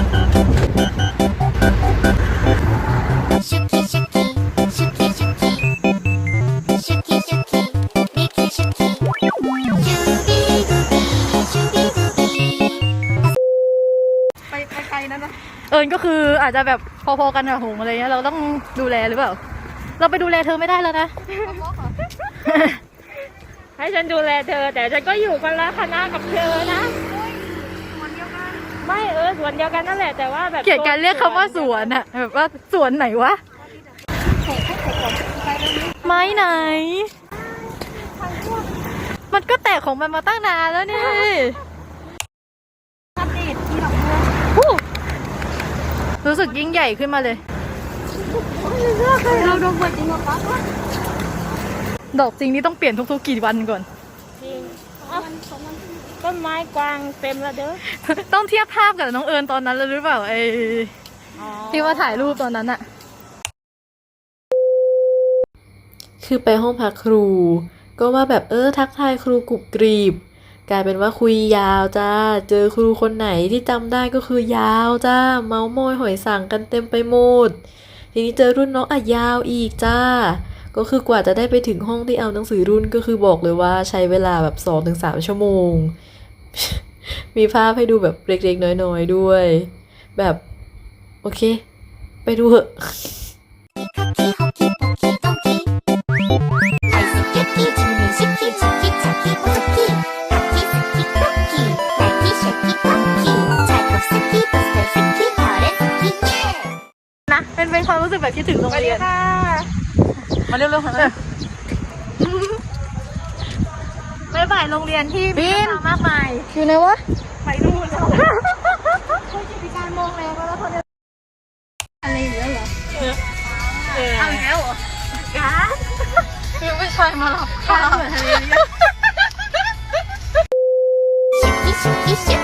ไปไปไกลนั่นนะเอิญก็คืออาจจะแบบพอๆกันกับหงอะไรเงี้ยเราต้องดูแลหรือเปล่า เราไปดูแลเธอไม่ได้แล้วนะ ให้ฉันดูแลเธอ แต่ฉันก็อยู่คนละคณะกับเธอนะ ไม่เออสวนเดียวกันนั่นแหละแต่ว่าแบบเกลียดการเรียกคำว่าสวนอะแบบว่าสวนไหนวะ ไม้ไหน มันก็แตกของมันมาตั้งนานแล้วนี่ฮู้รู้สึกยิ่งใหญ่ขึ้นมาเลย เราดมเหมือนจริงเหรอปะดอกจริงนี่ต้องเปลี่ยนทุกๆกี่วันก่อนจริงเอ้า ต้นไม้กวางเต็มแล้วเด้อ ต้องเทียบภาพกับน้องเอิญตอนนั้นแล้วหรือเปล่าไอ้อ๋อที่ว่าถ่ายรูปตอนนั้นอะคือไปห้องพักครู ก็ว่าแบบเออทักทายครูกรุบกรีบ กลายเป็นว่าคุยยาวจ้า เจอครูคนไหนที่จำได้ก็คือยาวจ้า เมาส์มอยหอยสั่งกันเต็มไปหมด ทีนี้เจอรุ่นน้องอะยาวอีกจ้า ก็คือกว่าจะได้ไปถึงห้องที่เอาหนังสือรุ่นก็คือบอกเลยว่าใช้เวลาแบบสองถึงสามชั่วโมง มีภาพให้ดูแบบเล็กๆ น้อยๆด้วย แบบ โอเค ไปดูเหอะนะเป็นเป็นความรู้สึกแบบคิดถึงโรงเรียน มาเร็วๆค่ะบ๊ายบายโรงเรียนที่มีเรื่อมากมาย อยู่ไหนวะ ไปดูนแล้วคุณจิตการมองแรงแล้วะไรอยู่แล้วเหรอเออเอาแล้วเหอการมีผู้ายมาหลับคาะ